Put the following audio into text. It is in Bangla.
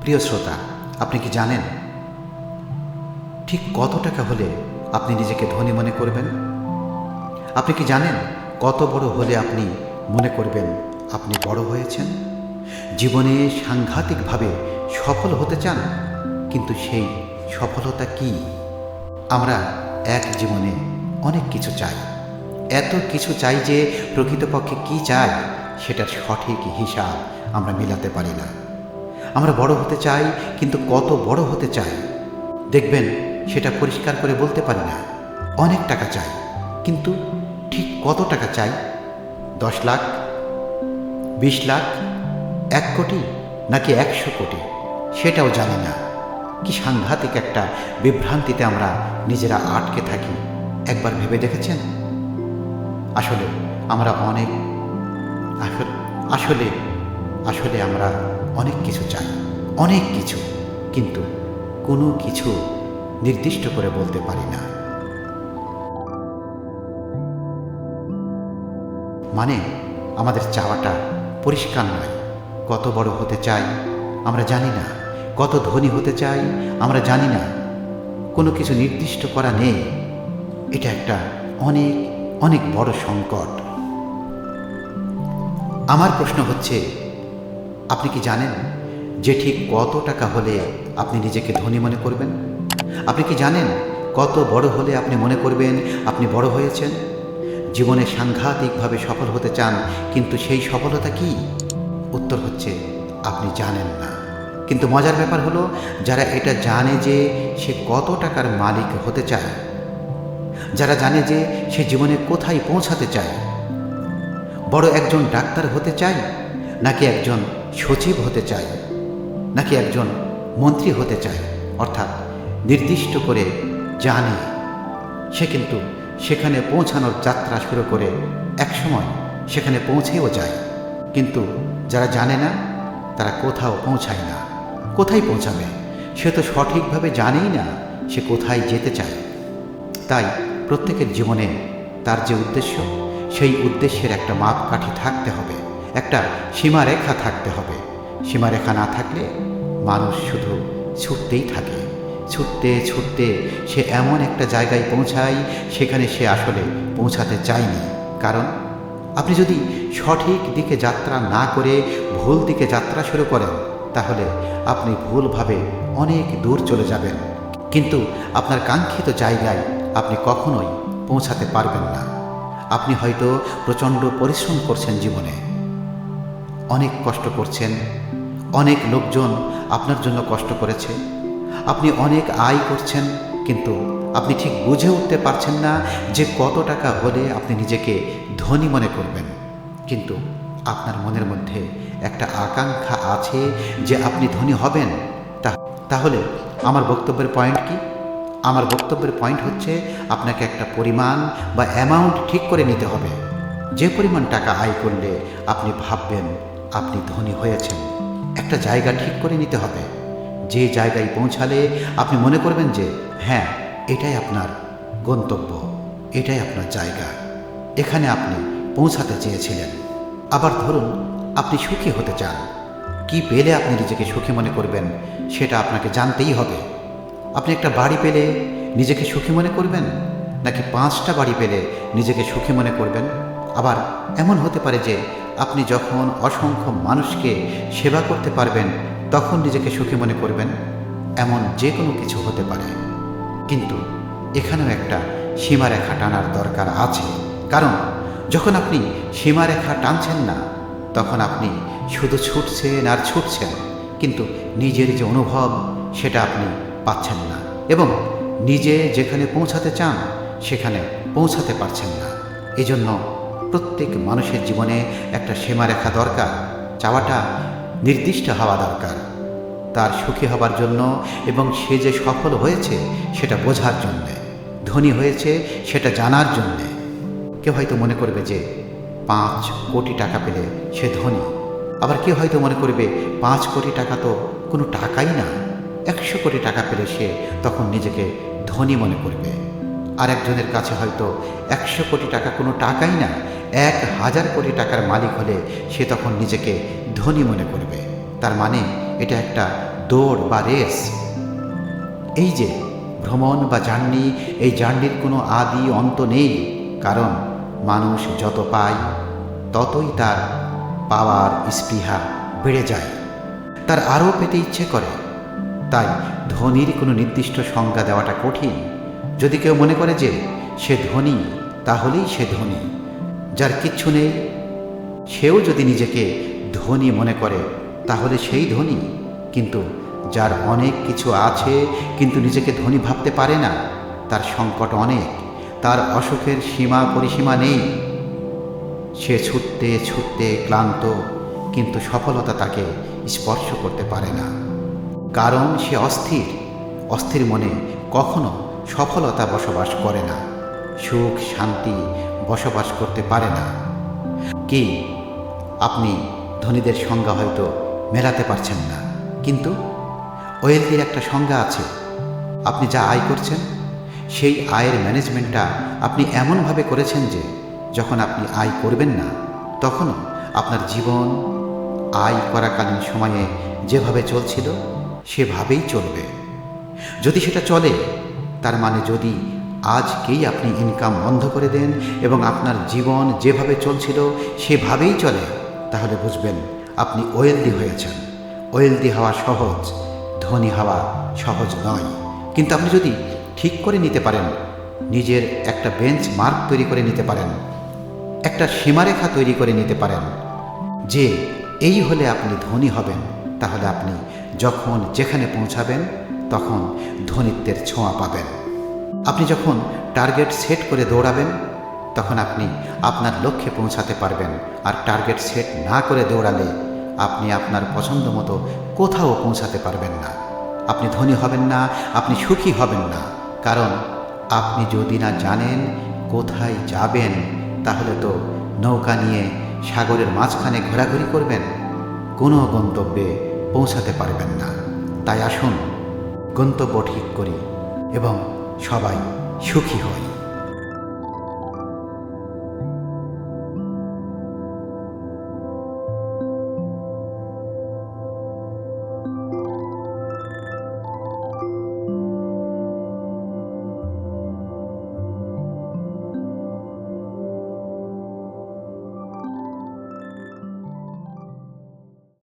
প্রিয় শ্রোতা, আপনি কি জানেন? ঠিক কত টাকা হলে আপনি নিজেকে ধনী মনে করবেন? আপনি কি জানেন কত বড় হলে আপনি মনে করবেন আপনি বড় হয়েছেন? জীবনে সাংঘাতিকভাবে সফল হতে চান, কিন্তু সেই সফলতা কি? আমরা এক জীবনে অনেক কিছু চাই। এত কিছু চাই যে প্রকৃতপক্ষে কি চাই, সেটার সঠিক হিসাব আমরা মেলাতে পারি না। আমরা বড় হতে চাই, কিন্তু কত বড় হতে চাই? দেখবেন, সেটা পরিষ্কার করে বলতে পারি না। অনেক টাকা চাই, কিন্তু ঠিক কত টাকা চাই? দশ লাখ? বিশ লাখ? এক কোটি? নাকি একশো কোটি? সেটাও জানি না। কি সাংঘাতিক একটা বিভ্রান্তিতে আমরা নিজেরা আটকে থাকি। একবার ভেবে দেখেছেন? আসলে আমরা অনেক, আসলে আসলে আমরা অনেক কিছু চাই অনেক কিছু, কিন্তু কোনো কিছু নির্দিষ্ট করে বলতে পারি না। মানে আমাদের চাওয়াটা পরিষ্কার নয়। কত বড় হতে চাই, আমরা জানি না। কত ধনী হতে চাই, আমরা জানি না। কোনো কিছু নির্দিষ্ট করা নেই। এটা একটা অনেক অনেক বড় সংকট। আমার প্রশ্ন হচ্ছে আপনি কি জানেন যে ঠিক কত টাকা হলে আপনি নিজেকে ধনী মনে করবেন? আপনি কি জানেন কত বড় হলে আপনি মনে করবেন আপনি বড় হয়েছেন? জীবনে সাংঘাতিকভাবে সফল হতে চান, কিন্তু সেই সফলতা কি? উত্তর হচ্ছে, আপনি জানেন না। কিন্তু মজার ব্যাপার হলো, যারা এটা জানে যে সে কত টাকার মালিক হতে চায়, যারা জানে যে সে জীবনে কোথায় পৌঁছাতে চায়, বড় একজন ডাক্তার হতে চায়, নাকি একজন সচিব হতে চায়, নাকি একজন মন্ত্রী হতে চায়, অর্থাৎ নির্দিষ্ট করে জানে। সে কিন্তু সেখানে পৌঁছানোর যাত্রা শুরু করে একসময় সেখানে পৌঁছেও যায়। কিন্তু যারা জানে না, তারা কোথাও পৌঁছায় না। কোথায় পৌঁছাবে? সে তো সঠিকভাবে জানেই না সে কোথায় যেতে চায়। তাই প্রত্যেকের জীবনে তার যে উদ্দেশ্য, সেই উদ্দেশ্যের একটা মাপকাঠি থাকতে হবে। একটা সীমারেখা থাকতে হবে। সীমারেখা না থাকলে মানুষ শুধু ছুটতেই থাকে। ছুটতে ছুটতে সে এমন একটা জায়গায় পৌঁছায় সেখানে সে আসলে পৌঁছাতে চায়নি। কারণ আপনি যদি সঠিক দিকে যাত্রা না করে ভুল দিকে যাত্রা শুরু করেন, তাহলে আপনি ভুলভাবে অনেক দূর চলে যাবেন। কিন্তু আপনার কাঙ্ক্ষিত জায়গায় আপনি কখনোই পৌঁছাতে পারবেন না। আপনি হয়তো প্রচণ্ড পরিশ্রম করছেন জীবনে। অনেক কষ্ট করছেন। অনেক লোকজন আপনার জন্য কষ্ট করেছে। আপনি অনেক আয় করছেন, কিন্তু আপনি ঠিক বুঝে উঠতে পারছেন না যে কত টাকা হলে আপনি নিজেকে ধনী মনে করবেন। কিন্তু আপনার মনের মধ্যে একটা আকাঙ্ক্ষা আছে যে আপনি ধনী হবেন। তা তাহলে আমার বক্তব্যের পয়েন্ট কি? আমার বক্তব্যের পয়েন্ট হচ্ছে আপনাকে একটা পরিমাণ বা অ্যামাউন্ট ঠিক করে নিতে হবে। যে পরিমাণ টাকা আয় করলে আপনি ভাববেন আপনি ধনী হয়েছেন। একটা জায়গা ঠিক করে নিতে হবে। যে জায়গায় পৌঁছালে আপনি মনে করবেন যে হ্যাঁ এটাই আপনার গন্তব্য, এটাই আপনার জায়গা। এখানে আপনি পৌঁছাতে চেয়েছিলেন। আবার ধরুন, আপনি সুখী হতে চান। কি পেলে আপনি নিজেকে সুখী মনে করবেন, সেটা আপনাকে জানতেই হবে। আপনি একটা বাড়ি পেলে নিজেকে সুখী মনে করবেন? নাকি পাঁচটা বাড়ি পেলে নিজেকে সুখী মনে করবেন? আবার এমন হতে পারে যে আপনি যখন অসংখ্য মানুষকে সেবা করতে পারবেন, তখন নিজেকে সুখী মনে করবেন। এমন যে কোনো কিছু হতে পারে। কিন্তু এখানেও একটা সীমারেখা টানার দরকার আছে। কারণ যখন আপনি সীমারেখা টানছেন না, তখন আপনি শুধু ছুটছেন আর ছুটছেন, কিন্তু নিজের যে অনুভব, সেটা আপনি পাচ্ছেন না। এবং নিজে যেখানে পৌঁছাতে চান, সেখানে পৌঁছাতে পারছেন না। এজন্য প্রত্যেক মানুষের জীবনে একটা সীমারেখা দরকার, চাওয়াটা নির্দিষ্ট হওয়া দরকার। তার সুখী হবার জন্য এবং সে যে সফল হয়েছে সেটা বোঝার জন্যে, ধনী হয়েছে সেটা জানার জন্যে। কেউ হয়তো মনে করবে যে পাঁচ কোটি টাকা পেলে সে ধনী, আবার কেউ হয়তো মনে করবে পাঁচ কোটি টাকা তো কোনো টাকাই না, একশো কোটি টাকা পেলে সে তখন নিজেকে ধনী মনে করবে। আর একজনের কাছে হয়তো একশো কোটি টাকা কোনো টাকাই না এক হাজার কোটি টাকার মালিক হলে সে তখন নিজেকে ধনী মনে করবে। তার মানে এটা একটা দৌড় বা রেস। এই যে ভ্রমণ বা জার্নি, এই জার্নির কোনো আদি অন্ত নেই। কারণ মানুষ যত পায়, ততই তার পাওয়ার স্পৃহা বেড়ে যায়। তার আরও পেতে ইচ্ছে করে। তাই ধনীর কোনো নির্দিষ্ট সংজ্ঞা দেওয়াটা কঠিন। যদি কেউ মনে করে যে সে ধনী, তাহলেই সে ধনী। যার কিচ্ছু নেই, সেও যদি নিজেকে ধনী মনে করে, তাহলে সেই ধনী। কিন্তু যার অনেক কিছু আছে, কিন্তু নিজেকে ধনী ভাবতে পারে না, তার সংকট অনেক, তার অসুখের সীমা পরিসীমা নেই। সে ছুটতে ছুটতে ক্লান্ত, কিন্তু সফলতা তাকে স্পর্শ করতে পারে না। কারণ সে অস্থির অস্থির মনে কখনো সফলতা বসবাস করে না। সুখ, শান্তি বসবাস করতে পারে না। কি? আপনি ধনীদের সংজ্ঞা হয়তো মেলাতে পারছেন না। কিন্তু ওয়েলথির একটা সংজ্ঞা আছে। আপনি যা আয় করছেন, সেই আয়ের ম্যানেজমেন্টটা আপনি এমনভাবে করেছেন যে, যখন আপনি আয় করবেন না, তখনও আপনার জীবন, আয় করাকালীন সময়ে যেভাবে চলছিল, সেভাবেই চলবে। যদি সেটা চলে, তার মানে যদি আজকেই আপনি ইনকাম বন্ধ করে দেন এবং আপনার জীবন যেভাবে চলছিল সেভাবেই চলে। তাহলে বুঝবেন, আপনি ওয়েলদি হয়েছেন। ওয়েলদি হওয়া সহজ, ধনী হওয়া সহজ নয়। কিন্তু আপনি যদি ঠিক করে নিতে পারেন, নিজের একটা বেঞ্চ মার্ক তৈরি করে নিতে পারেন, একটা সীমারেখা তৈরি করে নিতে পারেন যে এই হলে আপনি ধনী হবেন। তাহলে আপনি যখন যেখানে পৌঁছাবেন, তখন ধনিত্বের ছোঁয়া পাবেন। আপনি যখন টার্গেট সেট করে দৌড়াবেন, তখন আপনি আপনার লক্ষ্যে পৌঁছাতে পারবেন। আর টার্গেট সেট না করে দৌড়ালে আপনি আপনার পছন্দ মতো কোথাও পৌঁছাতে পারবেন না। আপনি ধনী হবেন না, আপনি সুখী হবেন না। কারণ আপনি যদি না জানেন কোথায় যাবেন, তাহলে তো নৌকা নিয়ে সাগরের মাঝখানে ঘোরাঘুরি করবেন। কোনো গন্তব্যে পৌঁছাতে পারবেন না। তাই আসুন গন্তব্য ঠিক করি এবং সবাই সুখী হই